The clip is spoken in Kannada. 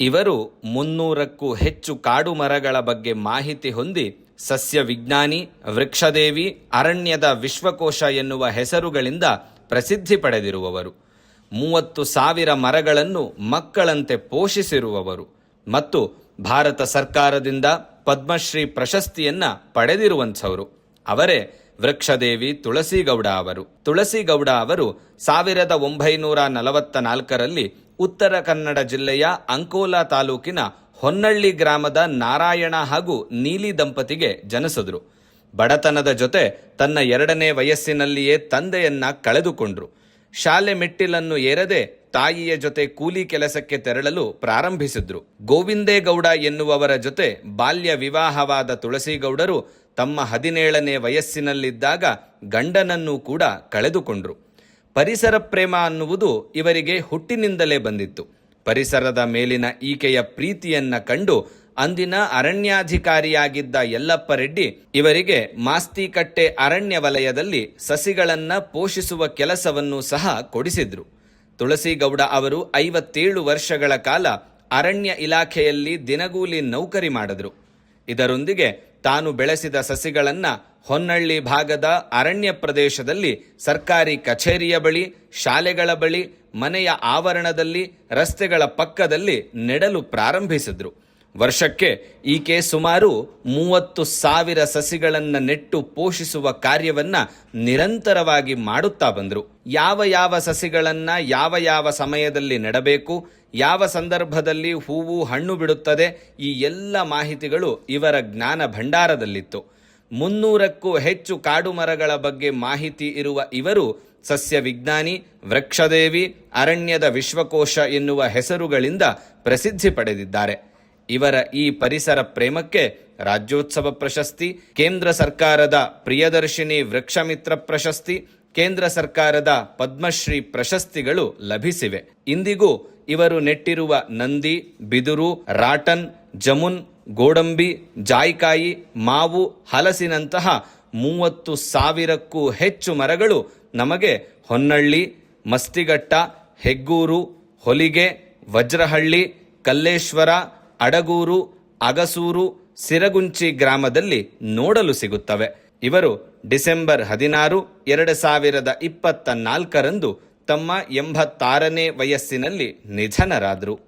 ಇವರು ಮುನ್ನೂರಕ್ಕೂ ಹೆಚ್ಚು ಕಾಡು ಮರಗಳ ಬಗ್ಗೆ ಮಾಹಿತಿ ಹೊಂದಿ ಸಸ್ಯ ವಿಜ್ಞಾನಿ ವೃಕ್ಷದೇವಿ, ಅರಣ್ಯದ ವಿಶ್ವಕೋಶ ಎನ್ನುವ ಹೆಸರುಗಳಿಂದ ಪ್ರಸಿದ್ಧಿ ಪಡೆದಿರುವವರು. ಮೂವತ್ತು ಸಾವಿರ ಮರಗಳನ್ನು ಮಕ್ಕಳಂತೆ ಪೋಷಿಸಿರುವವರು ಮತ್ತು ಭಾರತ ಸರ್ಕಾರದಿಂದ ಪದ್ಮಶ್ರೀ ಪ್ರಶಸ್ತಿಯನ್ನ ಪಡೆದಿರುವಂಥವರು. ಅವರೇ ವೃಕ್ಷದೇವಿ ತುಳಸಿಗೌಡ ಅವರು. ತುಳಸಿಗೌಡ ಅವರು ಸಾವಿರದ ಒಂಬೈನೂರ ನಲವತ್ತ ನಾಲ್ಕರಲ್ಲಿ ಉತ್ತರ ಕನ್ನಡ ಜಿಲ್ಲೆಯ ಅಂಕೋಲಾ ತಾಲೂಕಿನ ಹೊನ್ನಳ್ಳಿ ಗ್ರಾಮದ ನಾರಾಯಣ ಹಾಗೂ ನೀಲಿ ದಂಪತಿಗೆ ಜನಿಸಿದ್ರು. ಬಡತನದ ಜೊತೆ ತನ್ನ ಎರಡನೇ ವಯಸ್ಸಿನಲ್ಲಿಯೇ ತಂದೆಯನ್ನ ಕಳೆದುಕೊಂಡ್ರು. ಶಾಲೆ ಮೆಟ್ಟಿಲನ್ನು ಏರದೆ ತಾಯಿಯ ಜೊತೆ ಕೂಲಿ ಕೆಲಸಕ್ಕೆ ತೆರಳಲು ಪ್ರಾರಂಭಿಸಿದ್ರು. ಗೋವಿಂದೇಗೌಡ ಎನ್ನುವವರ ಜೊತೆ ಬಾಲ್ಯ ವಿವಾಹವಾದ ತುಳಸಿಗೌಡರು ತಮ್ಮ ಹದಿನೇಳನೇ ವಯಸ್ಸಿನಲ್ಲಿದ್ದಾಗ ಗಂಡನನ್ನೂ ಕೂಡ ಕಳೆದುಕೊಂಡ್ರು. ಪರಿಸರ ಪ್ರೇಮ ಅನ್ನುವುದು ಇವರಿಗೆ ಹುಟ್ಟಿನಿಂದಲೇ ಬಂದಿತ್ತು. ಪರಿಸರದ ಮೇಲಿನ ಈಕೆಯ ಪ್ರೀತಿಯನ್ನ ಕಂಡು ಅಂದಿನ ಅರಣ್ಯಾಧಿಕಾರಿಯಾಗಿದ್ದ ಯಲ್ಲಪ್ಪ ರೆಡ್ಡಿ ಇವರಿಗೆ ಮಾಸ್ತಿಕಟ್ಟೆ ಅರಣ್ಯ ವಲಯದಲ್ಲಿ ಸಸಿಗಳನ್ನ ಪೋಷಿಸುವ ಕೆಲಸವನ್ನು ಸಹ ಕೊಡಿಸಿದ್ರು. ತುಳಸಿಗೌಡ ಅವರು ಐವತ್ತೇಳು ವರ್ಷಗಳ ಕಾಲ ಅರಣ್ಯ ಇಲಾಖೆಯಲ್ಲಿ ದಿನಗೂಲಿ ನೌಕರಿ ಮಾಡಿದ್ರು. ಇದರೊಂದಿಗೆ ತಾನು ಬೆಳೆಸಿದ ಸಸಿಗಳನ್ನು ಹೊನ್ನಳ್ಳಿ ಭಾಗದ ಅರಣ್ಯ ಪ್ರದೇಶದಲ್ಲಿ ಸರ್ಕಾರಿ ಕಚೇರಿಯ ಬಳಿ, ಶಾಲೆಗಳ ಬಳಿ, ಮನೆಯ ಆವರಣದಲ್ಲಿ, ರಸ್ತೆಗಳ ಪಕ್ಕದಲ್ಲಿ ನೆಡಲು ಪ್ರಾರಂಭಿಸಿದ್ರು. ವರ್ಷಕ್ಕೆ ಈಕೆ ಸುಮಾರು ಮೂವತ್ತು ಸಾವಿರ ಸಸಿಗಳನ್ನು ನೆಟ್ಟು ಪೋಷಿಸುವ ಕಾರ್ಯವನ್ನ ನಿರಂತರವಾಗಿ ಮಾಡುತ್ತಾ ಬಂದರು. ಯಾವ ಯಾವ ಸಸಿಗಳನ್ನು ಯಾವ ಯಾವ ಸಮಯದಲ್ಲಿ ನೆಡಬೇಕು, ಯಾವ ಸಂದರ್ಭದಲ್ಲಿ ಹೂವು ಹಣ್ಣು ಬಿಡುತ್ತದೆ, ಈ ಎಲ್ಲ ಮಾಹಿತಿಗಳು ಇವರ ಜ್ಞಾನ ಭಂಡಾರದಲ್ಲಿತ್ತು. ಮುನ್ನೂರಕ್ಕೂ ಹೆಚ್ಚು ಕಾಡು ಮರಗಳ ಬಗ್ಗೆ ಮಾಹಿತಿ ಇರುವ ಇವರು ಸಸ್ಯ ವಿಜ್ಞಾನಿ ವೃಕ್ಷದೇವಿ, ಅರಣ್ಯದ ವಿಶ್ವಕೋಶ ಎನ್ನುವ ಹೆಸರುಗಳಿಂದ ಪ್ರಸಿದ್ಧಿ ಪಡೆದಿದ್ದಾರೆ. ಇವರ ಈ ಪರಿಸರ ಪ್ರೇಮಕ್ಕೆ ರಾಜ್ಯೋತ್ಸವ ಪ್ರಶಸ್ತಿ, ಕೇಂದ್ರ ಸರ್ಕಾರದ ಪ್ರಿಯದರ್ಶಿನಿ ವೃಕ್ಷಮಿತ್ರ ಪ್ರಶಸ್ತಿ, ಕೇಂದ್ರ ಸರ್ಕಾರದ ಪದ್ಮಶ್ರೀ ಪ್ರಶಸ್ತಿಗಳು ಲಭಿಸಿವೆ. ಇಂದಿಗೂ ಇವರು ನೆಟ್ಟಿರುವ ನಂದಿ, ಬಿದುರು, ರಾಟನ್, ಜಮುನ್, ಗೋಡಂಬಿ, ಜಾಯ್ಕಾಯಿ, ಮಾವು, ಹಲಸಿನಂತಹ ಮೂವತ್ತು ಸಾವಿರಕ್ಕೂ ಹೆಚ್ಚು ಮರಗಳು ನಮಗೆ ಹೊನ್ನಳ್ಳಿ ಮಸ್ತಿಗಟ್ಟ ಹೆಗ್ಗೂರು, ಹೊಲಿಗೆ, ವಜ್ರಹಳ್ಳಿ, ಕಲ್ಲೇಶ್ವರ ಅಡಗೂರು, ಅಗಸೂರು, ಸಿರಗುಂಚಿ ಗ್ರಾಮದಲ್ಲಿ ನೋಡಲು ಸಿಗುತ್ತವೆ. ಇವರು ಡಿಸೆಂಬರ್ ಹದಿನಾರು, ಎರಡು ಸಾವಿರದ ಇಪ್ಪತ್ತ ನಾಲ್ಕರಂದು ತಮ್ಮ ಎಂಬತ್ತಾರನೇ ವಯಸ್ಸಿನಲ್ಲಿ ನಿಧನರಾದರು.